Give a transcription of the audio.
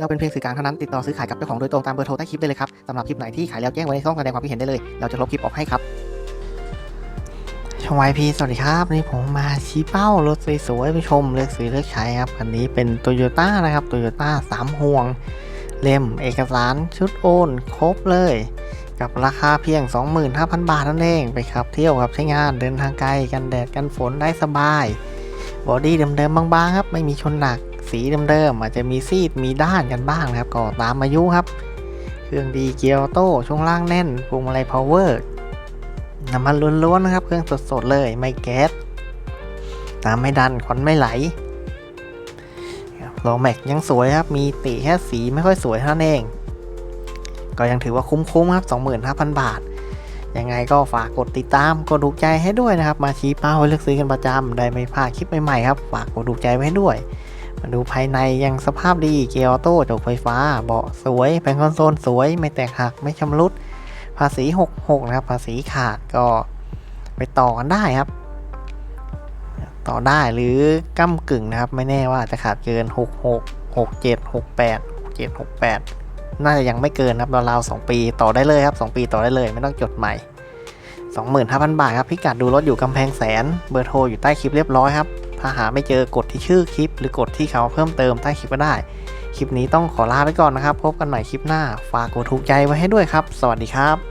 เราเป็นเพียงสื่อกลางเท่านั้นติดต่อซื้อขายกับเจ้าของโดยตรงตามเบอร์โทรใต้คลิปได้เลยครับสำหรับคลิปไหนที่ขายแล้วแจ้งไว้ในช่องแสดงความคิดเห็นได้เลย เราจะลบคลิปออกให้ครับช่องวายพีสวัสดีครับนี่ผมมาชี้เป้ารถสวยๆไปชมเลือกซื้อเลือกใช้ครับคันนี้เป็นโตโยต้านะครับโตโยต้าสามห่วง เล่มเอกสารชุดโอนครบเลย กับราคาเพียง 25,000 บาทนั่นเองไปครับเที่ยวครับใช้งานเดินทางไกลกันแดดกันฝนได้สบายบอดี้เดิมๆบางๆครับไม่มีชนหนัก สีเดิมๆอาจจะมีซีดมีด้านกันบ้างนะครับ ก็ตามอายุครับ เครื่องดีเกียร์โต้ช่วงล่างแน่นพวงมาลัยพาวเวอร์น้ำมันล้วนๆนะครับ เครื่องสดๆเลยไม่แก๊สน้ำไม่ดันควันไม่ไหลโลแม็กยังสวยครับ มีติแค่สีไม่ค่อยสวยเท่านั้นเอง ก็ยังถือว่าคุ้มๆครับ 25,000 บาท ยังไงก็ฝากกดติดตาม กดถูกใจให้ด้วยนะครับ มาชี้เป้าให้เลือกซื้อกันประจำได้ไม่พลาดคลิปใหม่ๆครับ ฝากกดถูกใจไว้ด้วย มาดูภายในยังสภาพดี เกียร์ออโต้จกไฟฟ้า เบาะสวยแผงคอนโซลสวย ไม่แตกหัก ไม่ชำรุด ภาษี 66 นะครับ ภาษีขาดก็ไปต่อกันได้ครับ ต่อได้หรือก้ากึ่งนะครับ ไม่แน่ว่าจะขาดเกิน 66 67 68 67 68 น่าจะยังไม่เกินครับราวๆ2ปีต่อได้เลยครับ 2 ปีต่อได้เลยไม่ต้องจดใหม่ 25,000 บาทครับพิกัดดูรถอยู่กำแพงแสน เบอร์โทรอยู่ใต้คลิปเรียบร้อยครับ ถ้าหาไม่เจอกดที่ชื่อคลิป หรือกดที่เขาเพิ่มเติมใต้คลิปก็ได้ คลิปนี้ต้องขอลาไปก่อนนะครับ พบกันใหม่คลิปหน้า ฝากกดถูกใจไว้ให้ด้วยครับ สวัสดีครับ